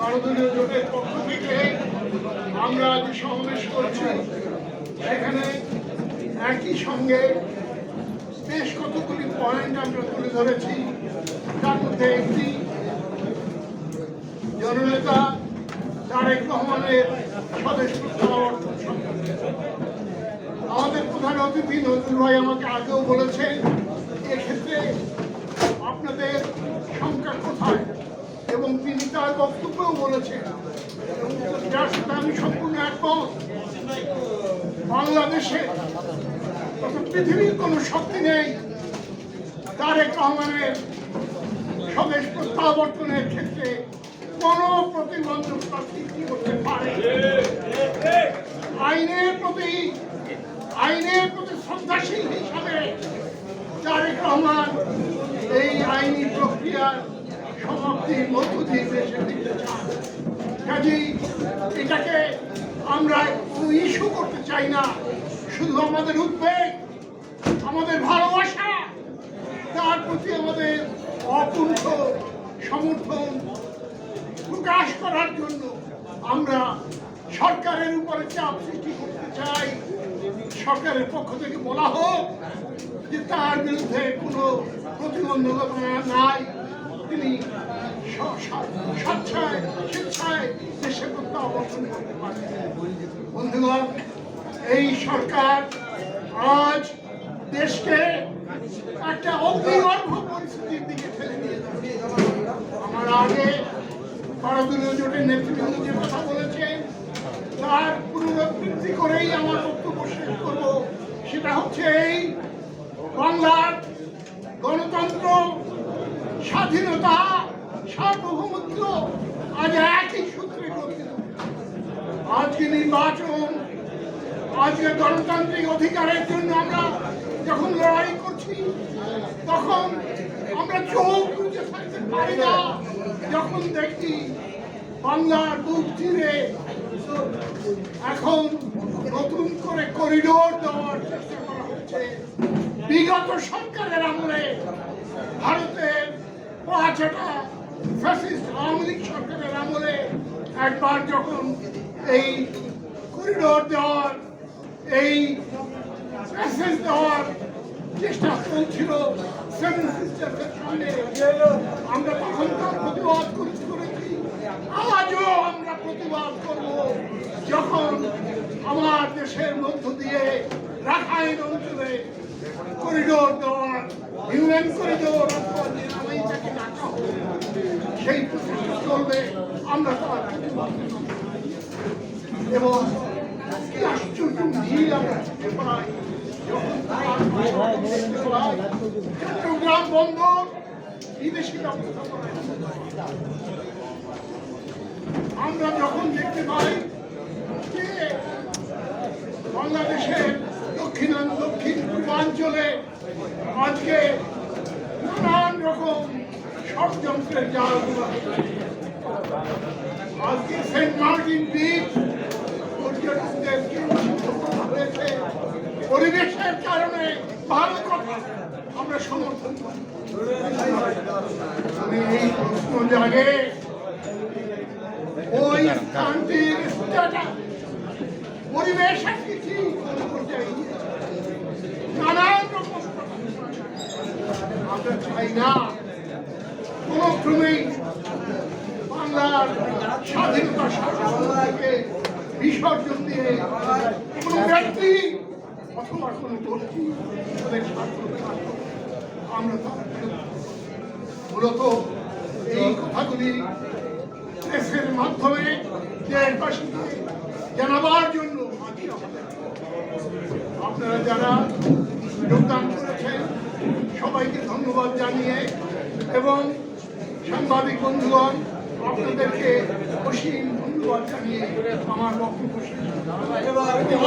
ভারতীয় জোটের পক্ষ থেকে আমরা যে সমাবেশ করছি। সেখানে একই সঙ্গে বেশ কতগুলি পয়েন্ট আমরা তুলে ধরেছি। তার মধ্যে একটি জননেতা তারেক রহমানের স্বদেশ আমাদের প্রধান অতিথি নজরুল ভাই আমাকে আগেও বলেছেন তার বক্তব্যও বলেছেন যার সাথে আমি সম্পূর্ণ একমত। বাংলাদেশে পৃথিবীর কোনো শক্তি নেই। তারেক রহমানের স্বদেশ প্রত্যাবর্তনের ক্ষেত্রে কোনো প্রতিবন্ধকতা সৃষ্টি করতে পারে? আইনের প্রতি আইনের প্রতি শ্রদ্ধাশীল হিসাবে তারেক রহমান এই আইনি প্রক্রিয়ার সমাপ্তির মধ্য দিতে চান কাজেই এটাকে আমরা কোনো ইস্যু করতে চাই না। শুধু আমাদের উদ্বেগ, আমাদের ভালোবাসা, তার প্রতি আমাদের অকুণ্ঠ সমর্থন প্রকাশ করার জন্য আমরা সরকারের উপরে চাপ সৃষ্টি করতে চাই। সরকারের পক্ষ থেকে বলা হোক যে তার বিরুদ্ধে কোনো প্রতিবন্ধকতা নাই। তিনি স্বেচ্ছায় স্বেচ্ছায় দেশে করতে পারেন বন্ধুগণ, এই সরকার আজ দেশকে একটা অগ্নিগর্ভ পরিস্থিতির দিকে নিয়ে যাচ্ছে। আমার আগে ভারতীয় জোটের নেতৃবৃন্দ যে কথা বলেছেন তার পুনরাবৃত্তি করেই আমার বক্তব্য শেষ করব। সেটা হচ্ছে এই বাংলার গণতন্ত্র স্বাধীনতা, সার্বভৌমত্ব আজ একই সূত্রে আজকে নির্বাচন, আজকে গণতান্ত্রিক অধিকারের জন্য আমরা যখন লড়াই করছি, তখন আমরা চোখ বুঝে থাকতে পারি না। যখন দেখি বাংলার বুক চিরে, এখন নতুন করে করিডোর দেওয়ার চেষ্টা করা হচ্ছে। বিগত সরকারের আমলে পাঁচটা ফ্যাসিস্ট আওয়ামী লীগ সরকারের আমলে একবার যখন এই করিডোর দেওয়ার, এই মেসেজ দেওয়ার চেষ্টা চলছিল সেভেন সিস্টার্সের সামনে আমরা তখন তার প্রতিবাদ করে- করেছি। আজও আমরা প্রতিবাদ করব যখন আমার দেশের মধ্য দিয়ে রাখাইন অঞ্চলে করিডোর দেওয়ার, ইউএন করিডোর অথবা যে নামেই তাকে ডাকা হোক, সেই প্রচেষ্টা চলবে আমরা তার প্রতিবাদ করব। আমরা যখন দেখতে পাই, বাংলাদেশের দক্ষিণান দক্ষিণ পূর্বাঞ্চলে আজকে নানান রকম ষড়যন্ত্রের জাল আজকে সেন্ট মার্টিন বিচ পরিবেশের কারণে ভালো আমরা সমর্থন আমি এই প্রশ্ন জাগে, ওই স্থানটির পরিবেশ আজকে কি কোন পর্যায়ে গিয়েছে? নানান রকম আমরা চাই না, কোন ক্রমেই স্বাধীনতা সার্বভৌমত্বকে বিসর্জন দিয়ে কোন ব্যক্তি অথবা কোন গোষ্ঠী তাদের স্বার্থ আমরা মূলত এই কথাগুলি প্রেসের মাধ্যমে জানাবার জন্য আপনারা যারা যোগদান করেছেন, সবাইকে ধন্যবাদ জানিয়ে এবং সাংবাদিক বন্ধুগণ আপনাদেরকে অসীম ধন্যবাদ জানিয়ে আমার বক্তব্য।